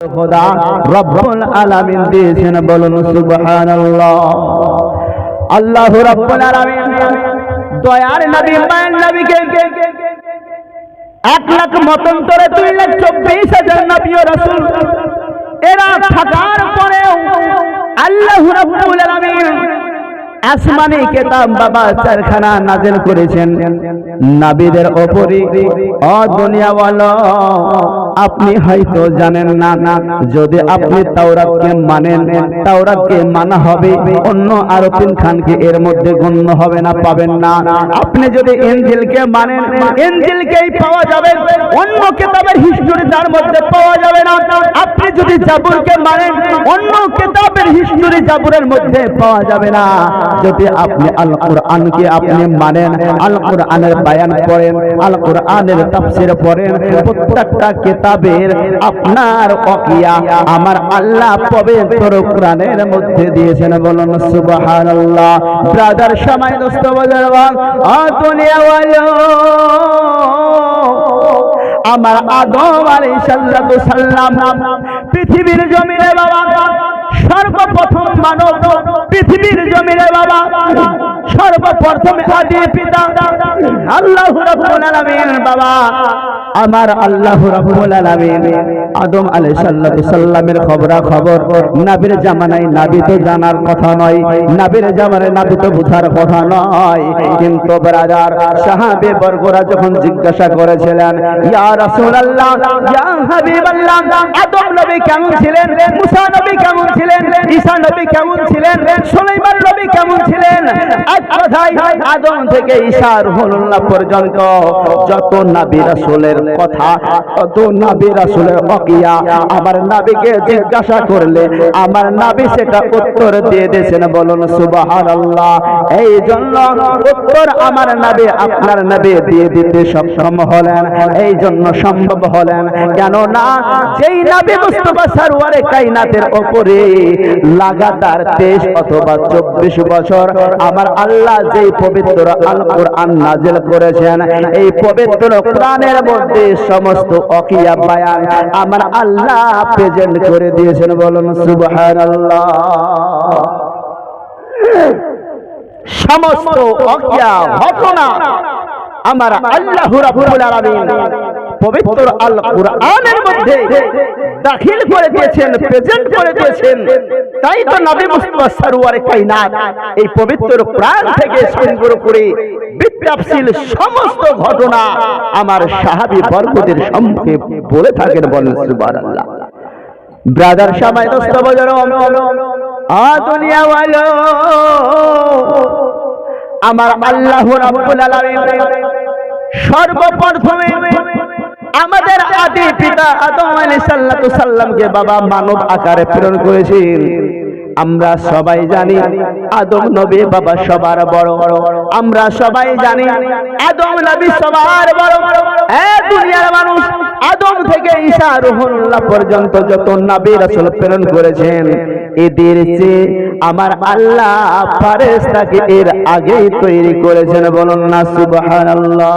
খোদা রব্বুল আলামিন দিয়েছেন বলুন সুবহানাল্লাহ। আল্লাহ রব্বুল আলামিন দয়ার নবী মায়ের আসমানি কেতাব বাবা চারখানা নাজেল করেছেন। নাবিদের ওপরে ও দুনিয়াওয়ালা আপনি হয়তো জানেন না। না যদি আপনি তাওরাতকে মানেন, তাওরাতকে মানা হবে, অন্য আরও তিন খানকে এর মধ্যে গণ্য হবে না, পাবেন না। আপনি যদি ইনজিলকে মানেন, ইনজিলকেই পাওয়া যাবে, অন্য কেতাবের হিস্টোরি তার মধ্যে পাওয়া যাবে না। আপনি যদি জাবুরকে মানেন অন্য কেতাবের হিস্টোরি জাবুরের মধ্যে পাওয়া যাবে না। যদি আপনি আল কোরআনকে আপনি মানেন আল কোরআনের বায়ান পড়েন আল কোরআনের তাফসীর পড়েন, প্রত্যেকটা কেতাবের আপনার অকিয়া আমার আল্লাহ পবিত্র কোরআনের মধ্যে দিয়েছেন বলুন, সুবহানাল্লাহ। ব্রাদার, সময় দোস্ত বাজার আ দুনিয়া আমার আদম আলাইহিস সাল্লাতু সাল্লাম পৃথিবীর জমিনে বাবা সর্বপ্রথম মানব পৃথিবীর জমিনে বাবা সর্বপ্রথম আদি পিতা আল্লাহ রাব্বুল আলামিন বাবা আমার আল্লাহ রাব্বুল আলামিন আদম আলাইহিস সাল্লামের খবরা খবর নবীর জামানায় নবী তো জানার কথা নয়, নবীর জামানায় নবী তো বুঝার কথা নয়। কিন্তু ব্রাদার, সাহাবে বর্গরা যখন জিজ্ঞাসা করেছিলেন, ইয়া রাসূলুল্লাহ, ইয়া হাবিবাল্লাহ, আদম নবী কেমন ছিলেন? মুসা নবী কেমন ছিলেন? ঈসা নবী কেমন ছিলেন? সুলাইমান নবী কেমন ছিলেন? এক আদম থেকে ঈসা পর্যন্ত যত নবী রাসূলের কথা তত নবী রাসূলের ওকিয়া আমার নবীকে জিজ্ঞাসা করলে আমার নবী সেটা উত্তর দিয়ে দিয়েছেন বলুন সুবহানাল্লাহ। এই জন্য উত্তর আমার নবী আপনার নবী দিয়ে দিতে সক্ষম হলেন এই জন্য সম্ভব হলেন। কেন না যেই নবী মুস্তফা কায়নাতের উপরে লাগাতার তেইশ অথবা চব্বিশ বছর আমার আল্লাহ যেই পবিত্র আল কোরআন নাজিল করেছেন এই পবিত্র কোরআনের মধ্যে সমস্ত অকিয়া বায়ান আমার আল্লাহ প্রেজেন্ট করে দিয়েছেন বলুন সুবহানাল্লাহ। সমস্ত অকিয়া ঘটনা আমার আল্লাহ রাব্বুল আলামিন পবিত্র আল কোরআনের মধ্যে দাখিল করে দিয়েছেন প্রেজেন্ট করে দিয়েছেন। তাই তো নবী মুস্তাফা সারওয়ারে কায়নাত, এই পবিত্র কোরআন থেকে সংগ্রহ করে বিত্তাফসিল সমস্ত ঘটনা আমার সাহাবী বর্গদের সম্মুখে বলে থাকেন বলেন, সুবহানাল্লাহ। ব্রাদার সময় দস্ত বজর আ দুনিয়া ওয়ালো, আমার আল্লাহ রাব্বুল আলামিন সর্বপ্রথমে আমাদের আদি পিতা আদম আলাইহিস সাল্লাতু সাল্লামকে বাবা মানব আকারে প্রেরণ করেছেন আমরা সবাই জানি আদম নবী বাবা সবার বড়। আমরা সবাই জানি আদম নবী সবার বড়। এ দুনিয়ার মানুষ আদম থেকে ঈসা রুহুল্লাহ পর্যন্ত যত নবী রাসূল প্রেরণ করেছেন, এদের চেয়ে আমার আল্লাহ ফারেস্তাকে এর আগেই তৈরি করেছেন বলুন না, সুবহানাল্লাহ।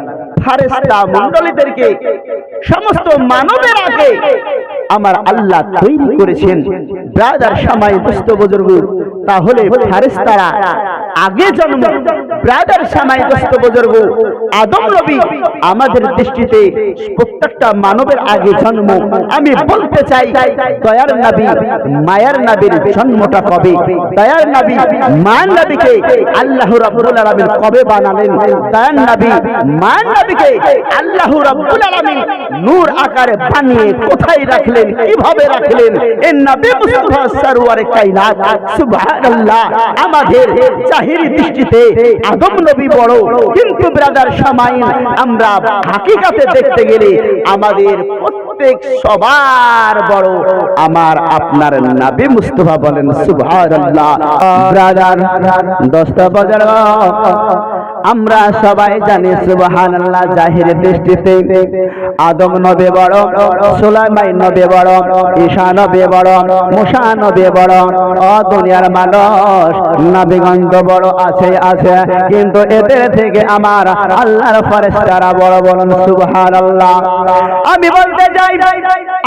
ফারেস্তা মণ্ডলীদেরকে, সমস্ত মানবের আগে আমার আল্লাহ তৈরি করেছেন। ব্রাদার সময় দুস্থ বুজুর্গ, তাহলে ফারেস্তারা আগে জন্ম, ব্রাদার সময় দুস্থ বুজুর্গ, আদম নবী আমাদের দৃষ্টিতে প্রত্যেকটা মানবের আগে জন্ম। আমি বলতে চাই, দয়ার নবী, মায়ার নবীর জন্মটা কবে? দয়ার নবী, মায়ার নবীকে আল্লাহ রাব্বুল আলামিন কবে বানালেন? দয়ার নবী, মায়ার নবীকে আল্লাহ রাব্বুল আলামিন নূর আকারে বানিয়ে কোথায় রাখলেন, কীভাবে রাখলেন? এই নবী মুস্তাফা সরওয়ারে সুবহানাল্লাহ, আমাদের জাহিরি দৃষ্টিতে আদম নবী বড়, কিন্তু ব্রাদার সামাইন আমরা হাকিকাতে দেখতে গেলে আমাদের প্রত্যেক সবার বড়। আমার আপনার নবী মুস্তাফা বলেন, সুবহানাল্লাহ। ব্রাদার দশটা বাজার আমরা সবাই জানি সুবহান আল্লাহ জাহির দৃষ্টিতে। আদম নবে বড় সুলাইমাই নবে বড়, ঈশা নবে বড়, মুসা নবে বড় ও দুনিয়ার মানুষ, নবীগঞ্জ বড় আছে আছে। কিন্তু এদের থেকে আমার আল্লাহর ফেরেশতারা বড় বলুন সুবহান আল্লাহ আমি বলতে চাই,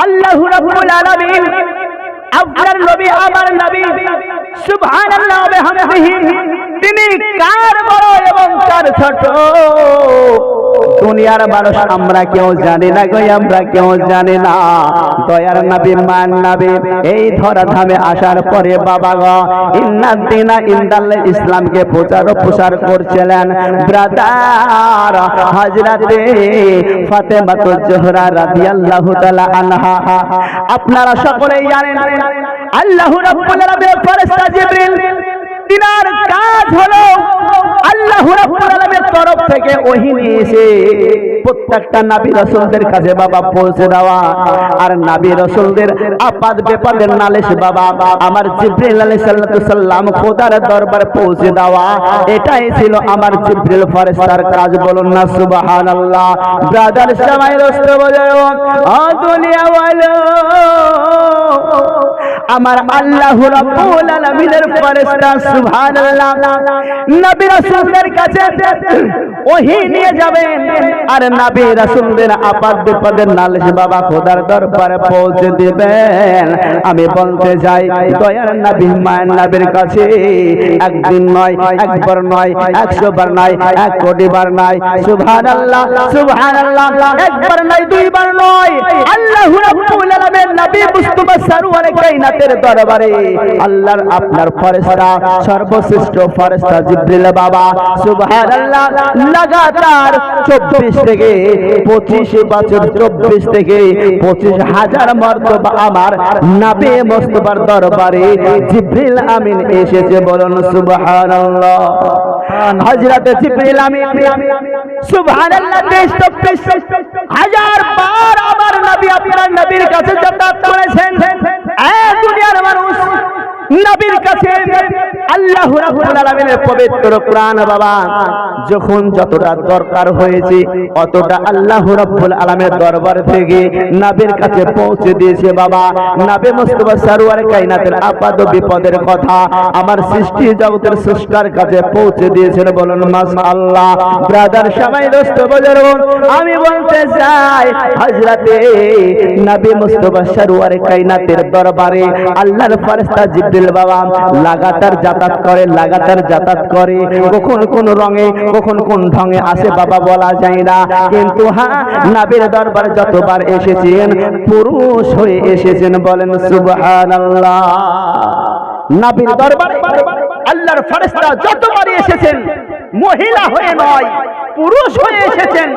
আল্লাহ রাব্বুল আলামিন আপনার নবী আমার নবী। সুবহানাল্লাহ তিনি কার বড় এবং কার ছোট? দুনিয়ার মানুষ আমরা কেউ জানি না গো, আমরা কেউ জানি না। দয়ার নবী মান নবী, এই ধরা ধামে আসার পরে বাবা গো ইন্নাদ দিনা ইন্দাল্লাহ ইসলামকে প্রচার প্রসার করছিলেন। ব্রাদার হযরতে ফাতেমাতুল জোহরা রাদিয়াল্লাহু তাআলা আনহা। আপনারা সকলেই জানেন, আল্লাহ রাব্বুল আলামিন ফেরেশতা জিবরিল তিনার কাজ হলো আল্লাহ রাব্বুল আলামিনের তরফ থেকে ওহী নিয়ে এসে প্রত্যেকটা নবী রাসূলদের কাছে বাবা পৌঁছে দেওয়া। আর নবী রাসূলদের আপাদ বিপদের নালিশ বাবা, আমার জিবরিল আলাইহিস সালাম খোদার দরবারে পৌঁছে দেওয়া। এটাই ছিল আমার জিবরিল ফেরেশতার কাজ, বলুন না সুবহানাল্লাহ। ব্রাদার সবাই রস্ত বাজাও ও দুনিয়া আমার আল্লাহ রাব্বুল আলামিনের ফেরেশতা আমি বলতে যাই দয়ার নবী কাছে একদিন নয়, একবার নয়, একশো বার নয়, এক কোটি বার নয়। সুবহানাল্লাহ সুবহানাল্লাহ। একবার নয়, দুইবার নয়। আল্লাহ আল্লাহর আপনার ফেরেশতা সর্বশ্রেষ্ঠ ফেরেশতা জিব্রিল বাবা, সুবহানাল্লাহ, লাগাতার 24 থেকে 25 বছর 24 থেকে 25 হাজার মর্তবা আমার নবী মুস্তাফার দরবারে জিবরিল আমিন এসেছে বলুন সুবহানাল্লাহ। হযরত জিবরিল আমিন, সুবহানাল্লাহ 23 হাজার বার আমার নবী, আপনার নবীর কাছে যাতায়াত করেছেন। এ দুনিয়ার মানুষ নবীর কাছে আল্লাহ রাব্বুল আলামিনের পবিত্র কোরআন, বাবা, যখন যতটা দরকার হয়েছে, অতটা আল্লাহ রাব্বুল আলামিনের দরবার থেকে নবীর কাছে পৌঁছে দিয়েছে, বাবা। নবী মুস্তাফা সরওয়ার কায়নাতের আপাদ ও বিপদের কথা আমার সৃষ্টি জগতের সৃষ্টার কাছে পৌঁছে দিয়েছেন, বলুন, মাশাআল্লাহ। ব্রাদার, সবাই দোস্ত, বুজুর্গ, আমি বলতে চাই, হযরতে নবী মুস্তাফা সরওয়ার কায়নাতের দরবারে আল্লাহর ফেরেশতা জিবরিল বাবা, লাগাতার যাতায়াত করে, লাগাতার যাতায়াত করে। কখন কোন রঙে, কখন কোন ঢঙে আসে বাবা বলা যায় না। কিন্তু হ্যাঁ নবীর দরবারে যতবার এসেছেন, পুরুষ হয়ে এসেছেন বলেন সুবহানাল্লাহ। নবীর দরবারে আল্লাহর ফেরেশতা যতবার এসেছেন, মহিলা হয়ে নয়, পুরুষ হয়ে এসেছেন,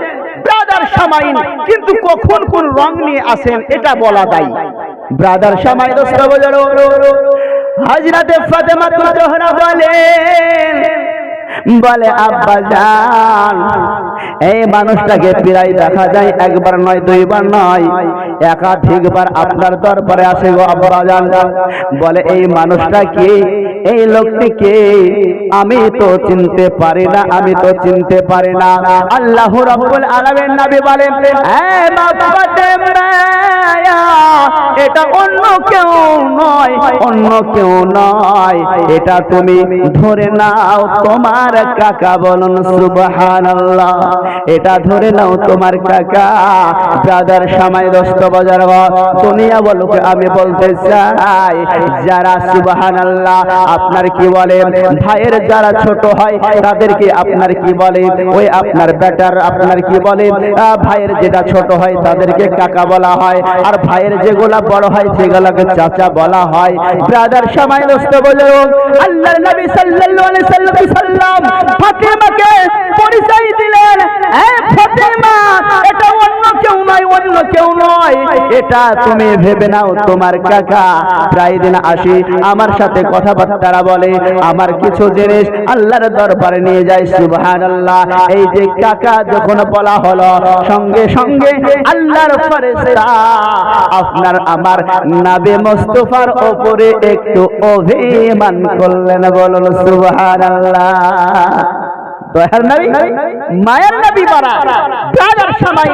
ব্রাদার সামাইন। কিন্তু কখন কোন রং নিয়ে আসেন, এটা বলা যায়। ব্রাদার সামাই দোস্ত হাজরাতে ফাতেমা তো জোহরা বলেন বলে, আব্বা জান, এই মানুষটাকে প্রায় দেখা যায় একবার নয়, দুইবার নয়। একাধিকবার আপনার দরবারে আসে গো আব্বা জান। বলে, এই মানুষটা কি? এই লোকটি কে? আমি তো চিনতে পারি না, আমি তো চিনতে পারি না। আল্লাহ রাব্বুল আলামিন নবী বলেন এই মা এটা অন্য কেউ নয়, অন্য কেউ নয়। এটা তুমি ধরে নাও, তোমার কাকা বলুন, সুবহানাল্লাহ। এটা ধরে নাও তোমার কাকা। ব্রাদার সময় দস্ত বাজার দুনিয়া বলুক, আমি বলতে চাই, যারা সুবহানাল্লাহ, আপনার কি বলে? ভাইয়ের যারা ছোট হয় তাদেরকে আপনার কি বলে? ওই আপনার বেটার আপনার কি বলে? ভাইয়ের যেটা ছোট হয়, তাদেরকে কাকা বলা হয়। আর ভাইয়ের যেগুলা বড় হয়, সেগুলাকে চাচা বলা হয়। ব্রাদার সময় দোস্ত বলে আল্লাহর নবী সাল্লাল্লাহু আলাইহি সাল্লাম সাল্লাম ফাতেমাকে পরিচয় দিলেন। ফাতেমা, এটা অন্য কেউ নয়, অন্য কেউ নয়। এটা তুমি ভেবে নাও তোমার কাকা। প্রায় দিন আসি, আমার সাথে কথাবার্তা বলে, আমার কিছু জিনিস আল্লাহর দরবারে নিয়ে যায় সুবহানাল্লাহ। এই যে কাকা, যখন বলা হলো, সঙ্গে সঙ্গে আল্লাহর আপনার আমার নাবে মুস্তাফার উপরে একটু অভিমান করলেন বলুন সুবহানাল্লাহ। দয়ার নবী মায়ের নবী বারা গাজার সময়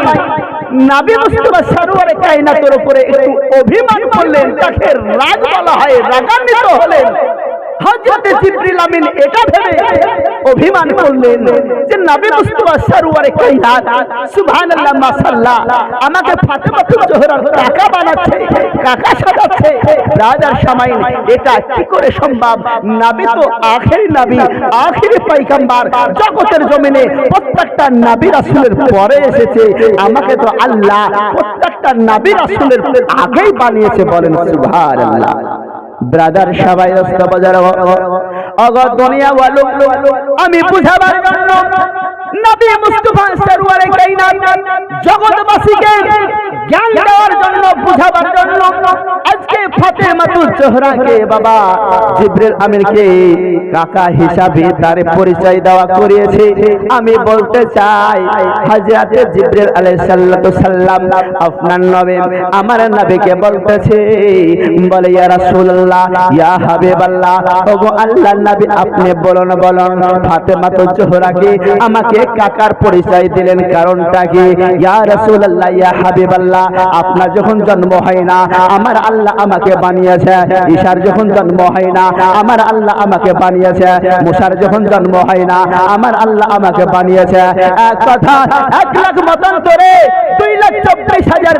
নাবি সরোয়ারে কায়নাতের উপরে একটু অভিমান করলেন, তাকে রাগ বলা হয়, রাগান্বিত হলেন। হযরত জিবরিল আমিন এটা ভেবে অভিমান করলেন যে নবী মুস্তফা কায়নাত সুবহানাল্লাহ, মাশাআল্লাহ, আমাকে জোহরার কাকা বানাচ্ছে, কাকা সাজাচ্ছে। রাজার সামাইন এটা কি করে সম্ভব? নবী তো আখেরি নবী, আখেরি পয়গম্বর, জগতের জমিনে প্রত্যেকটা নবী রাসূলের পরে এসেছে। আমাকে তো আল্লাহ প্রত্যেকটা নবী রাসূলের আগেই বানিয়েছে বলেন সুবহানাল্লাহ। ব্রাদার সবাই রাস্ত বাজার। অগ দুনিয়া আমি বুঝাবার জন্য নবী মুস্তাফা সরওয়ারে কায়নাত জগৎবাসীকে জ্ঞান দেওয়ার জন্য, বুঝাবার জন্য আজকে ফাতেমাতুল জোহরাকে বাবা জিবরিল আমিরকে কাকা হিসাবে তার পরিচয় দেওয়া করিয়েছে। আমি বলতে চাই, হযরত জিবরিল আলাইহিস সাল্লাম আপনার নবী আমার নবীকে বলতেছে, বলে, ইয়া রাসূলুল্লাহ, ইয়া হাবিবাল্লাহ ওগো আল্লাহর নবী আপনি বলুন বলুন, ফাতেমাতুল জোহরাকে আমাকে কাকার পরিচয় দিলেন। কারণটা কি? আপনার যখন জন্ম হয় না, আমার আল্লাহ আমাকে বানিয়েছে। ঈশার যখন জন্ম হয় না, আমার আল্লাহ আমাকে বানিয়েছে। মুসার যখন জন্ম হয় না, আমার আল্লাহ আমাকে বানিয়েছে। এক কথা, এক লাখ মতান্তরে দুই লাখ চব্বিশ হাজার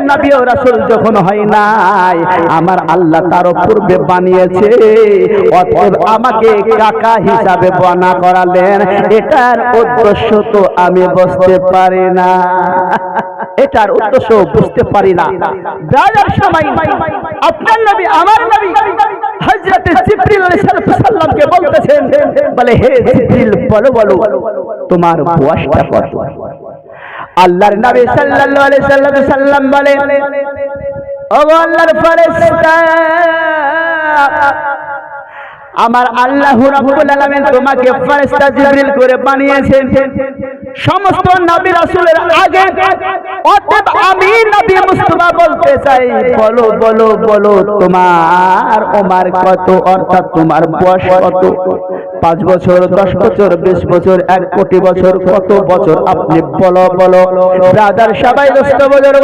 যখন হয় নাই, আমার আল্লাহ পূর্বে বানিয়েছে। আমাকে কাকা হিসাবে বনা করালেন। এটার উদ্দেশ্য তো আমি বুঝতে পারি না। এটার উদ্দেশ্য বুঝতে পারি না। রাজার সময় আপনার নবী, আমার নবী হযরত জিবরিল আলাইহিস সালামকে বলতেছেন, বলে, হে জিবরিল, বলো বলো, তোমার বয়সটা কত? আল্লাহর নবী সাল্লাল্লাহু আলাইহি সাল্লাম সাল্লাম বলে ও আল্লাহর ফেরেশতা আমার আল্লাহ রাব্বুল আলামিন তোমাকে ফেরেশতা জিবরিল করে বানিয়েছেন। সমস্ত নবী রাসূলের আগে অতএব আমি নবী মুস্তাফা বলতে চাই, বলো বলো বলো, তোমার ওমার কত, অর্থাৎ তোমার বয়স কত? পাঁচ বছর, দশ বছর, বিশ বছর, এক কোটি বছর, কত বছর? আপনি বলো বলো। ব্রাদার, সবাই দোস্ত বছর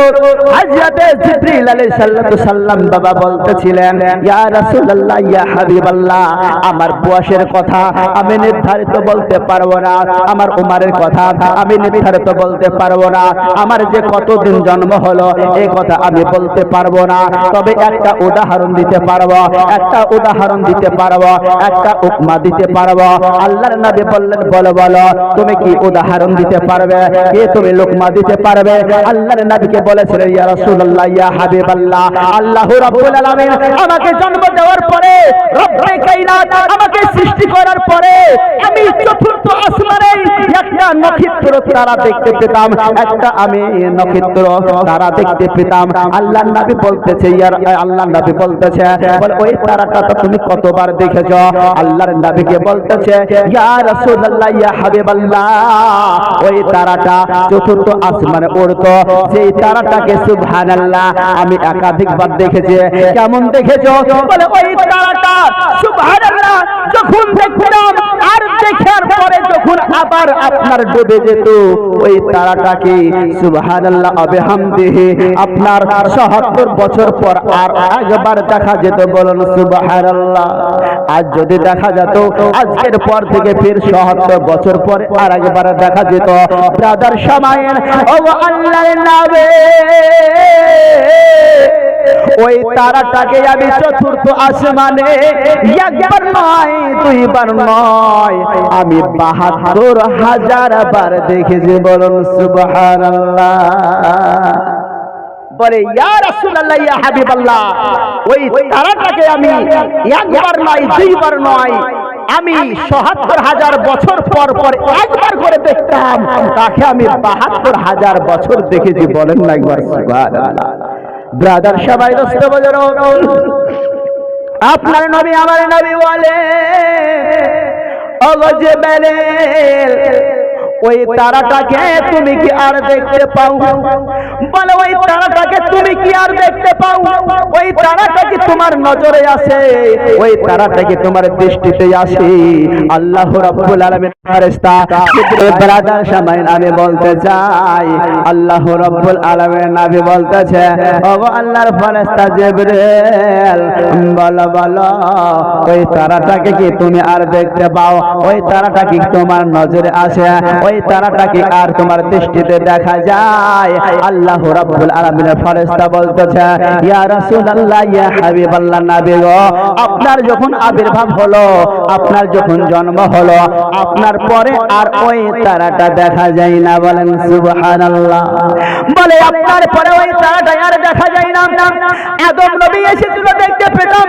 হাজরাতে জিবরিল আলাইহিস সাল্লাতু সাল্লাম বাবা বলতেছিলেন, ইয়া রাসূলুল্লাহ, ইয়া হাবিবাল্লাহ, আমার বয়সের কথা আমি নির্ধারিত বলতে পারব না। আমার উমারের কথা আমি নির্ধারিত বলতে পারব না। আমার যে কতদিন জন্ম হলো এই কথা আমি বলতে পারব না। তবে একটা উদাহরণ দিতে পারব, একটা উদাহরণ দিতে পারব, একটা উপমা দিতে পারব। আল্লাহর নবী বললেন, বলো বলো, তুমি কি উদাহরণ দিতে পারবে? কে তুমি লোকমা দিতে পারবে? আল্লাহর নবীকে বলেছিলেন, ইয়া রাসূলুল্লাহ, ইয়া হাবিবাল্লাহ, আল্লাহু রাব্বুল আলামিন আমাকে জন্ম দেওয়ার পরে, রব্বে কাইনাত আমাকে সৃষ্টি করার পরে, আমি চতুর্থ আসমানে একটা নক্ষত্র তারা দেখতে পেতাম। একটা আমি নক্ষত্র তারা দেখতে পেতাম। আল্লাহর নবী বলতেছে, ইয়ার, আল্লাহর নবী বলতেছে, বলে, ওই তারাটা তো তুমি কতবার দেখেছ? আল্লাহর নবীকে বলতেছে রাসূলুল্লাহ, ইয়া হাবিবাল্লাহ, ওই তারাটা চতুর্থ আসমানে উড়তো। সেই তারাটাকে সুবহানাল্লাহ আমি একাধিকবার দেখেছি। কেমন দেখেছ? বলে, ওই তারাটা সুবহানাল্লাহ, যখন আর দেখার পরে যখন আবার আপনার ডুবে যেত, ওই তারাটাকে সুবহানাল্লাহ আবিহামদিহি আপনার ৭৭ বছর পর আর একবার দেখা যেত, বলুন সুবহানাল্লাহ। আজ যদি দেখা যেত, আজকের পর থেকে ফির ৭৭ বছর পরে আর একবার দেখা যেত। ব্রাদার সামায়ের ও আল্লাহর নামে। ওই তারাটাকে আমি চতুর্থ আসমানে একবার নয়, দুইবার নয়। আমি বাহাত্তর হাজার বার দেখেছি বলে, ইয়া ওই তারাটাকে আমি একবার নয়, দুইবার নয়, আমি সহাত্তর হাজার বছর পর পর একবার করে দেখতাম। তাকে আমি বাহাত্তর হাজার বছর দেখেছি, বলেন না একবার, সুবহানাল্লাহ। ব্রাদার সবাই দোস্ত বজর আপনার নবী আমার নবী বলে অগজে বেলে ওই তারাটাকে তুমি কি আর দেখতে পাও? বলে, ওই তারাটাকে তুমি কি আর দেখতে পাও? ওই তারাটা কি তোমার নজরে আসে? ওই তারাটা কি তোমার দৃষ্টিতে আসে? আল্লাহ রাব্বুল আলামিন ফেরেশতা ব্রাদার সামাইন আমি বলতে চাই আল্লাহ রাব্বুল আলামিন নবী বলতেছে, ওগো আল্লাহর ফেরেশতা জিবরিল বলো বলো, ওই তারাটাকে কি তুমি আর দেখতে পাও? ওই তারাটা কি তোমার নজরে আসে? ওই তারাটা কি আর তোমার দৃষ্টিতে দেখা যায়। আল্লাহ রাব্বুল আলামিনের ফেরেশতা বলতেছে, ইয়া রাসূলুল্লাহ, ইয়া হাবিবাল্লাহ নবী গো, আপনার যখন আবির্ভাব হলো, আপনার যখন জন্ম হলো, আপনার পরে আর ওই তারাটা দেখা যায় না। বলেন, সুবহানাল্লাহ। বলে, আপনার পরে ওই তারাটা আর দেখা যায় না। আদম নবী এসেছিল দেখতে পেতাম,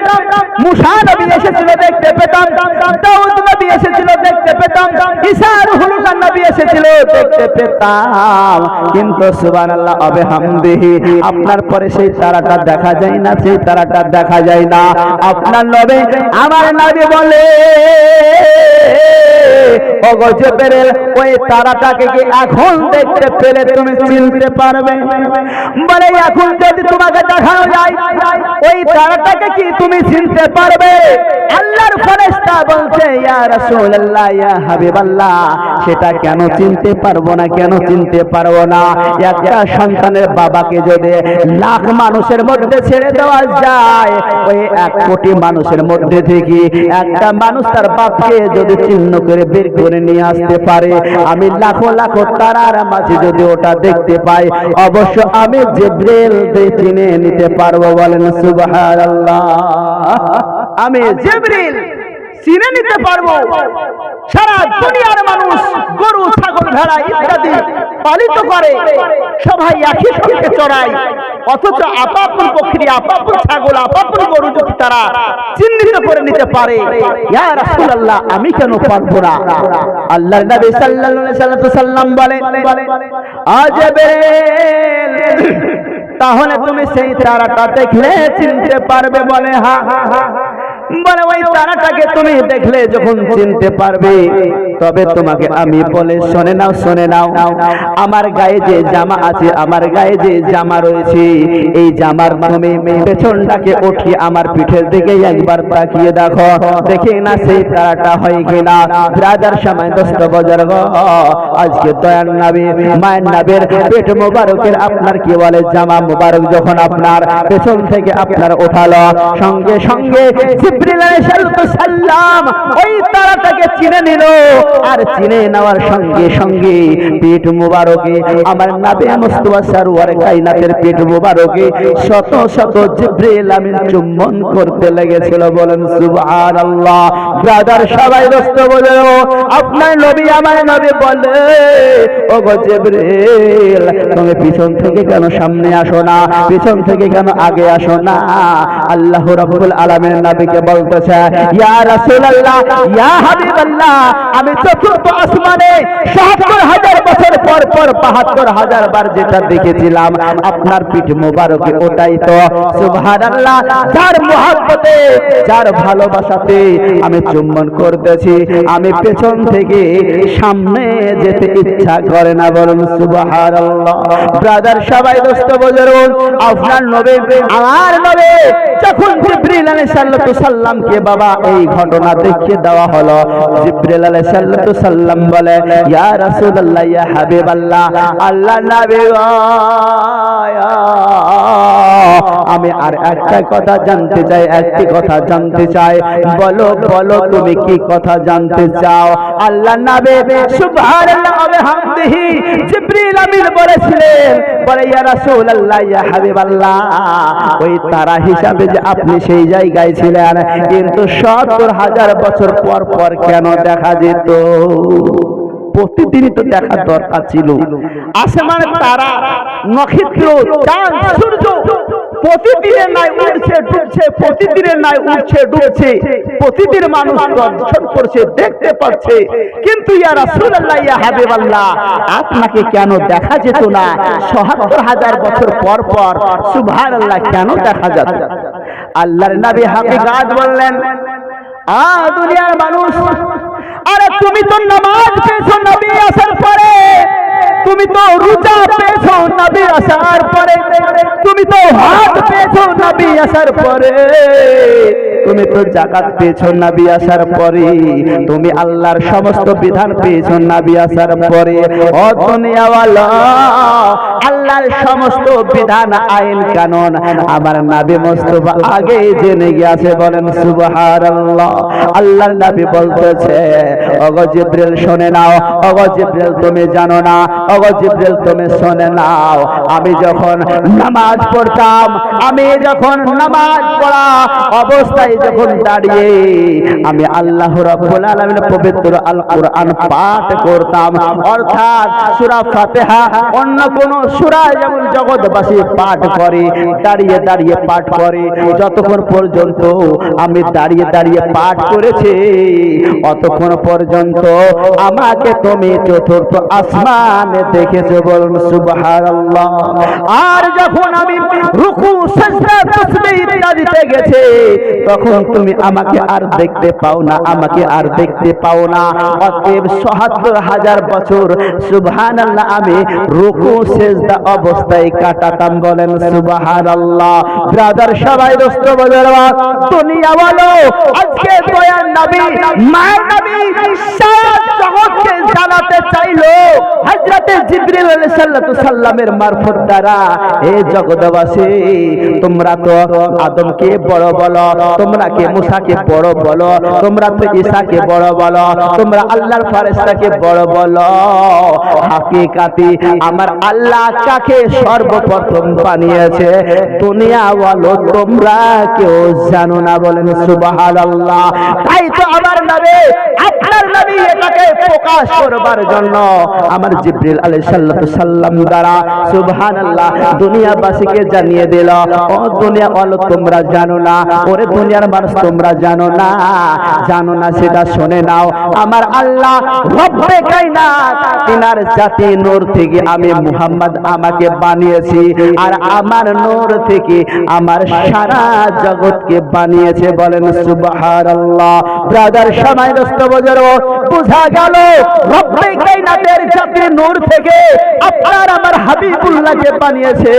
মুসা নবী এসেছিল দেখতে পেতাম, দাউদ নবী এসেছিল দেখতে পেতাম, ঈসা রুহুল নবী এসেছিল, দেখতে পেতাম। কিন্তু সুবহানাল্লাহ অবে হামদিহি আপনার পরে সেই তারাটা দেখা যায় না, সেই তারাটা দেখা যায় না। আপনার নবী, আমার নবী বলে তুমি চিনতে পারবে? আল্লাহর বলছে সেটা কেন চিনতে পারব না, কেন চিনতে পারব না? একটা সন্তানের বাবাকে যদি লাখ মানুষের মধ্যে ছেড়ে দেওয়া যায়, ওই এক কোটি মানুষের মধ্যে থেকে একটা মানুষ তার বাপকে যদি চিহ্ন করে বের করে নিয়ে আসতে পারে, আমি লাখো লাখো তারার মাঝে যদি ওটা দেখতে পাই, অবশ্য আমি জিব্রিল চিনে নিতে পারব বলেন, সুবহানাল্লাহ। আমি জিব্রিল। চিনে নিতে পারব। সারা দুনিয়ার মানুষ গরু, ছাগল, ভেড়া ইত্যাদি পালিত করে। সবাই একই সঙ্গে চড়ায়। অথচ আপাপুর পক্ষী আপাপুর ছাগল আপাপুর গরু যদি তারা চিহ্নিত করে নিতে পারে, ইয়া রাসূলুল্লাহ, আমি কেন পারব না? আল্লাহর নবী সাল্লাল্লাহু আলাইহি সাল্লাম বলে আজবেল তাহলে তুমি সেই তারাটা দেখলে চিনতে পারবে বলে হা হা হা। বলে, ওই তারাটাকে তুমি দেখলে যখন চিনতে পারবে, তবে তোমাকে আমি বলে, শোনে নাও শোনে নাও, আমার গায়ে যে জামা আছে, আমার গায়ে যে জামা রয়েছে, এই জামার তুমি পেছনটাকে উঠিয়ে আমার পিঠের দিকে একবার তাকিয়ে দেখো। দেখে না সেই তারাটা হয় কিনা। ব্রাদার সময় দোস্ত বজার আজকে দয়ার নাবি, মায়ের নাবের পেট মোবারকের আপনার কি বলে, জামা মোবারক যখন আপনার পেছন থেকে আপনার ওঠালো, সঙ্গে সঙ্গে সালাম ওই চিনে নিল আর চিনে নেওয়ার সঙ্গে সঙ্গে পেট মোবারকে আমার নাবে মুস্তফা কায়নাতের পেট মোবারকে শত শত জিব্রিল আমিন চুম্বন করতে লেগেছিল। বলেন, সুবহানাল্লাহ। সবাই বলে আপনার নবী আমার নবী বলে ও গো জিব্রিল, তুমি পিছন থেকে কেন সামনে আসো না? পিছন থেকে কেন আগে আসো না? আল্লাহ রাব্বুল আলামিন নবীকে বলতেছে ইয়া রাসূলুল্লাহ ইয়া হাবিবাল্লাহ আমি চতুর্থ আসমানে ৭৭ হাজার পর ৭২ হাজার বার যেটা দেখেছিলাম, আপনার পিঠ মোবারকে, ওটাই তো। যার মহব্বতে, যার ভালোবাসাতে আমি চুম্বন করতেছি, আমি পেছন থেকে সামনে যেতে ইচ্ছা করে না বলুন সুবহানাল্লাহ। ব্রাদার, সবাই দোস্ত আপনার নবী, আমার নবী, যখন জিব্রিল আলাইহিস সাল্লামকে বাবা এই ঘটনা দেখিয়ে দেওয়া হলো, জিব্রিল আলাইহিস সাল্লাম বলে, ইয়া রাসূলুল্লাহ, ইয়া আল্লাহ গো, আমি আর একটা কথা জানতে চাই একটি কথা জানতে চাই। বলো বলো তুমি কি কথা জানতে চাও? আল্লাহ নবী বলেছিলেন। বলে ওই তারা হিসাবে যে আপনি সেই জায়গায় ছিলেন কিন্তু সত্তর হাজার বছর পর পর কেন দেখা যেত? প্রতিদিনই তো দেখার দরকার ছিল। আসমান তারা নক্ষত্র, চাঁদ, সূর্য প্রতিদিনের নাই উঠছে ডুবছে, প্রতিদিনের নাই উঠছে ডুবছে। প্রতিদিন মানুষ দর্শন করছে, দেখতে পাচ্ছে। কিন্তু ইয়া রাসূলুল্লাহ, ইয়া হাবিবাল্লাহ, আপনাকে কেন দেখা যেত না? ৭৭ হাজার বছর পর পর, সুবহানাল্লাহ, কেন দেখা যেত আল্লাহর নবী হাকিকাত বললেন, আ দুনিয়ার মানুষ তুমি তো নামাজ পেয়েছ নবী আসার পরে? তুমি তো রোজা পেয়েছ নবী আসার পরে। তুমি তো হাত পেছো নবী আসার পরে। তুমি তো জাকাত পেয়েছ নবী আসার পরে। তুমি আল্লাহর সমস্ত বিধান পেয়েছ নবী আসার পরে। ও দুনিয়াওয়ালা, আল্লাহর সমস্ত বিধান, আইন, কানুন আমার নবী মুস্তফা আগে জেনে গিয়েছে, বলেন সুবহানাল্লাহ। আল্লাহর নবী বলতেছে, ওগো শুনে নাও। ওগো তুমি জানো না। ওগো তুমি শুনে নাও। আমি যখন নামাজ পড়তাম, আমি যখন নামাজ পড়া অবস্থায় যখন দাঁড়িয়ে আমি আল্লাহ রাব্বুল পবিত্র আল কোরআন পাঠ করতাম অর্থাৎ সূরা ফাতিহা অন্য কোন সূরা যেমন জগৎবাসী পাঠ করে দাঁড়িয়ে দাঁড়িয়ে পাঠ করে যতক্ষণ পর্যন্ত আমি দাঁড়িয়ে দাঁড়িয়ে পাঠ করেছি অতক্ষণ পর্যন্ত আমাকে তুমি চতুর্থ আসমানে দেখেছ বলুন সুবহানাল্লাহ। আর যখন আমি রুকু সাজদা তাসবিহ ইত্যাদিতে গেছে তখন তুমি আমাকে আর দেখতে পাও না, আমাকে আর দেখতে পাও না, অতএব ৭৭ হাজার বছর, সুবহানাল্লাহ, আমি রুকু, সেজদা অবস্থায় কাটাতাম বলেন সুবহানাল্লাহ। ব্রাদার, সবাই দোস্ত বজারবা দুনিয়া বলো, আজকে দয়ার নবী, মায়ের নবী সারা জগৎকে জানাতে চাইলো, হযরতে জিবরিল আলাইহিস সালাতু সাল্লামের মারফত দ্বারা। হে জগৎবাসী, তোমরা তো আদমকে বড় বলো তোমরা কে মুসাকে বড় বলো, তোমরা তো ঈসাকে বড় বলো, তোমরা আল্লাহর ফেরেশতাকে বড় বলো। হাকিকাতি, আমার আল্লাহ কাকে সর্বপ্রথম বানিয়েছে? দুনিয়া বলো তোমরা কেউ জানো না বলেন সুবহানাল্লাহ। তাই তো আমার নবী, আপনার নবী এটাকে প্রকাশ করবার জন্য আমার জিবরিল আলাইহিস সাল্লাতু সাল্লাম দ্বারা সুবহানাল্লাহ দুনিয়াবাসীকে জানিয়ে দিল, ও দুনিয়া বলো তোমরা জানো না, ওরে দুনিয়ার মানুষ তোমরা জানো না জানো না, সেটা শুনে নাও। আমার আল্লাহ তিনার জাতি নূর থেকে আমি মুহাম্মদ আমাকে বানিয়েছি, আর আমার নূর থেকে আমার সারা জগৎকে বানিয়েছে বলেন সুবহানাল্লাহ। ব্রাদার, সময় দোস্ত বজরো বোঝা গেল নূর থেকে আপনার আমার হাবিবুল্লাহকে বানিয়েছে,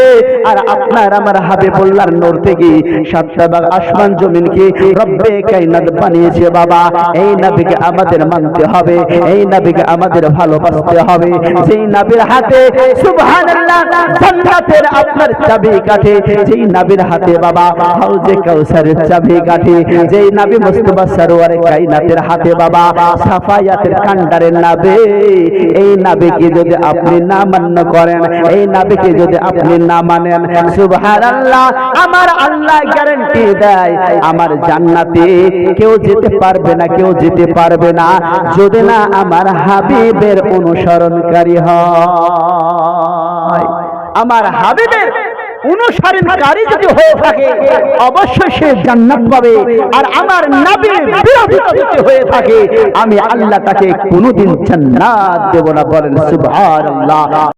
আর আপনার আমার হাবিবুল্লাহর নূর থেকে সাতটা ভাগ আসমান জমিনকে রব্বে কায়নাত বানিয়েছে বাবা, এই নবীকে আমাদের মানতে হবে, এই নবীকে আমাদের ভালোবাসতে হবে। যেই নবীর হাতে, সুবহানাল্লাহ, জান্নাতের আপনার চাবি কাঠে, যেই নবীর হাতে বাবা, হাউজে কাউসারের চাবি কাঠে, যেই নবী মুস্তাফা সরওয়ারে কায়নাতের হাতে বাবা, সাফায়াতের কান্ডারের নাবে, এই নাবিকে যদি আপনি না মান্য করেন, এই নাবিকে যদি আপনি না মানেন, সুবহানাল্লাহ, আমার আল্লাহ গ্যারান্টি দেয়, আমার জান্নাতে কেউ যেতে পারবে না, কেউ যেতে পারবে না। যদি না আমার হাবিবের অনুসরণকারী হয়, আমার হাবিবের যদি হয়ে থাকে, অবশ্যই সে জান্নাত পাবে। আর আমার নবীর হয়ে থাকে, আমি আল্লাহ তাকে কোনোদিন জান্নাত দেব না বলেন সুবহানাল্লাহ।